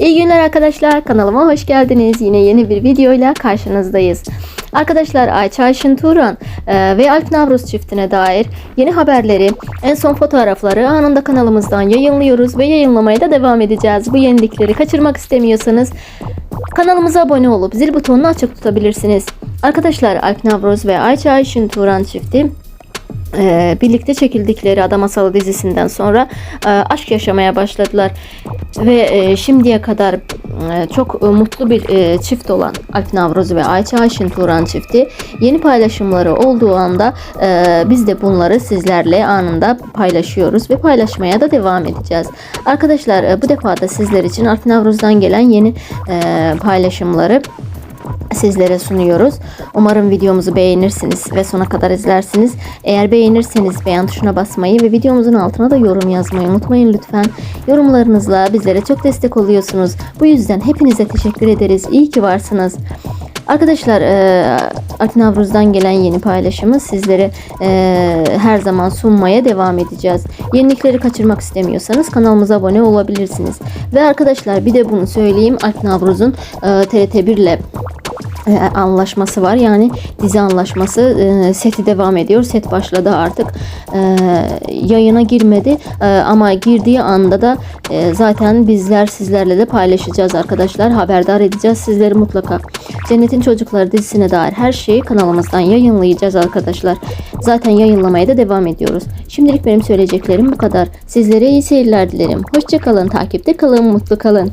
İyi günler arkadaşlar. Kanalıma hoş geldiniz. Yine yeni bir videoyla karşınızdayız. Arkadaşlar Ayça Ayşin Turan e, ve Alp Navruz çiftine dair yeni haberleri, en son fotoğrafları anında kanalımızdan yayınlıyoruz ve yayınlamaya da devam edeceğiz. Bu yenilikleri kaçırmak istemiyorsanız kanalımıza abone olup zil butonunu açık tutabilirsiniz. Arkadaşlar Alp Navruz ve Ayça Ayşin Turan çifti e, birlikte çekildikleri Ada Masalı dizisinden sonra e, aşk yaşamaya başladılar ve e, şimdiye kadar e, çok e, mutlu bir e, çift olan Alp Navruz ve Ayça Ayşin Turan çifti yeni paylaşımları olduğu anda e, biz de bunları sizlerle anında paylaşıyoruz ve paylaşmaya da devam edeceğiz. Arkadaşlar e, bu defa da sizler için Alp Navruz'dan gelen yeni e, paylaşımları sizlere sunuyoruz. Umarım videomuzu beğenirsiniz ve sona kadar izlersiniz. Eğer beğenirseniz beğen tuşuna basmayı ve videomuzun altına da yorum yazmayı unutmayın lütfen. Yorumlarınızla bizlere çok destek oluyorsunuz. Bu yüzden hepinize teşekkür ederiz. İyi ki varsınız. Arkadaşlar e, Navruz'dan gelen yeni paylaşımı sizlere e, her zaman sunmaya devam edeceğiz. Yenilikleri kaçırmak istemiyorsanız kanalımıza abone olabilirsiniz. Ve arkadaşlar bir de bunu söyleyeyim Alp Navruz'un e, TRT1 ile anlaşması var. Yani dizi anlaşması e, seti devam ediyor. Set başladı artık. E, yayına girmedi E, ama girdiği anda da e, zaten bizler sizlerle de paylaşacağız arkadaşlar. Haberdar edeceğiz sizleri mutlaka. Cennetin Çocukları dizisine dair her şeyi kanalımızdan yayınlayacağız arkadaşlar. Zaten yayınlamaya da devam ediyoruz. Şimdilik benim söyleyeceklerim bu kadar. Sizlere iyi seyirler dilerim. Hoşçakalın, takipte kalın, mutlu kalın.